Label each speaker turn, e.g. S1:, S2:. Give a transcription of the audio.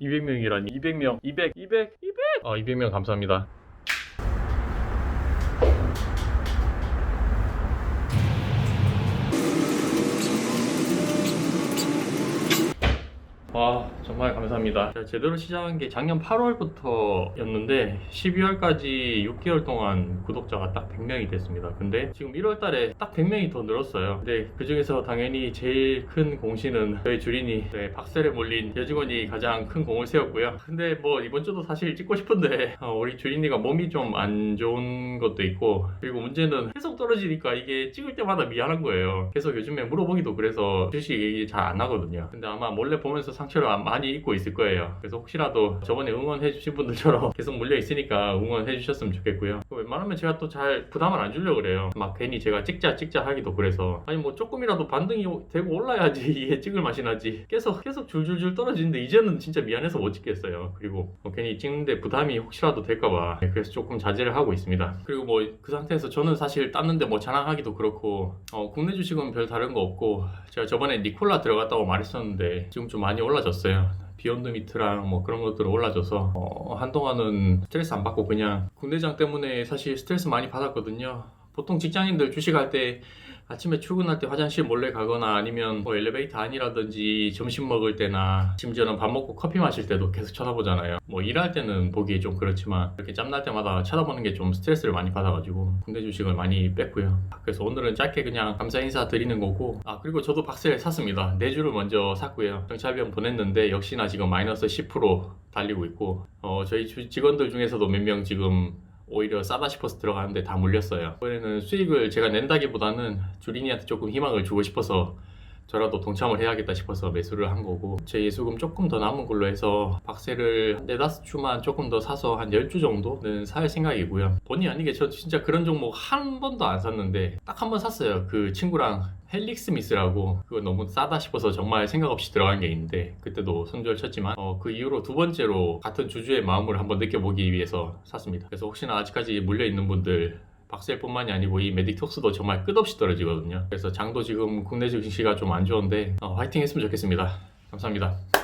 S1: 200명이라니. 200명. 200 200 200 아 200명 감사합니다 와 정말 감사합니다. 제대로 시작한 게 작년 8월부터였는데 12월까지 6개월 동안 구독자가 딱 100명이 됐습니다. 근데 지금 1월 달에 딱 100명이 더 늘었어요. 근데 그 중에서 당연히 제일 큰 공신은 저희 주린이 네, 박세를 몰린 여직원이 가장 큰 공을 세웠고요. 근데 뭐 이번 주도 사실 찍고 싶은데 어, 우리 주린이가 몸이 좀 안 좋은 것도 있고 그리고 문제는 계속 떨어지니까 이게 찍을 때마다 미안한 거예요. 계속 요즘에 물어보기도 그래서 주식이 잘안 나거든요. 근데 아마 몰래 보면서 상처를 안- 많이 입고 있을 거예요. 그래서 혹시라도 저번에 응원해 주신 분들처럼 계속 물려 있으니까 응원해 주셨으면 좋겠고요. 웬만하면 제가 또 잘 부담을 안 주려고 그래요. 막 괜히 제가 찍자 찍자 하기도 그래서. 아니 뭐 조금이라도 반등이 되고 올라야지 이게 찍을 맛이 나지. 계속 계속 줄줄줄 떨어지는데 이제는 진짜 미안해서 못 찍겠어요. 그리고 뭐 괜히 찍는데 부담이 혹시라도 될까봐. 그래서 조금 자제를 하고 있습니다. 그리고 뭐 그 상태에서 저는 사실 땄는데 뭐 자랑하기도 그렇고 어, 국내 주식은 별 다른 거 없고 제가 저번에 니콜라 들어갔다고 말했었는데 지금 좀 많이 올라 졌어요. 비욘드 미트랑 뭐 그런 것들 올라져서 어, 한동안은 스트레스 안 받고 그냥 국내장 때문에 사실 스트레스 많이 받았거든요 보통 직장인들 주식할 때 아침에 출근할 때 화장실 몰래 가거나 아니면 뭐 엘리베이터 안이라든지 점심 먹을 때나 심지어는 밥 먹고 커피 마실 때도 계속 쳐다보잖아요. 뭐 일할 때는 보기 좀 그렇지만 이렇게 짬날 때마다 쳐다보는 게 좀 스트레스를 많이 받아가지고 국내 주식을 많이 뺐고요. 그래서 오늘은 짧게 그냥 감사 인사 드리는 거고 아 그리고 저도 박스를 샀습니다. 네 주를 먼저 샀고요. 정찰비용 보냈는데 역시나 지금 마이너스 10% 달리고 있고 어, 저희 주- 직원들 중에서도 몇 명 지금 오히려 싸다 싶어서 들어가는데 다 물렸어요. 이번에는 수익을 제가 낸다기보다는 주린이한테 조금 희망을 주고 싶어서 저라도 동참을 해야겠다 싶어서 매수를 한 거고 제 예수금 조금 더 남은 걸로 해서 박스를 한 네다섯 주만 조금 더 사서 한 10주 정도는 살 생각이고요. 본의 아니게 저 진짜 그런 종목 한 번도 안 샀는데 딱 한 번 샀어요. 그 친구랑 헬릭스 미스라고 그거 너무 싸다 싶어서 정말 생각 없이 들어간 게 있는데 그때도 손절 쳤지만 어, 그 이후로 두 번째로 같은 주주의 마음을 한번 느껴보기 위해서 샀습니다. 그래서 혹시나 아직까지 물려 있는 분들 박셀뿐만이 아니고 이 메딕톡스도 정말 끝없이 떨어지거든요. 그래서 장도 지금 국내 증시가 좀 안 좋은데 어, 화이팅 했으면 좋겠습니다. 감사합니다.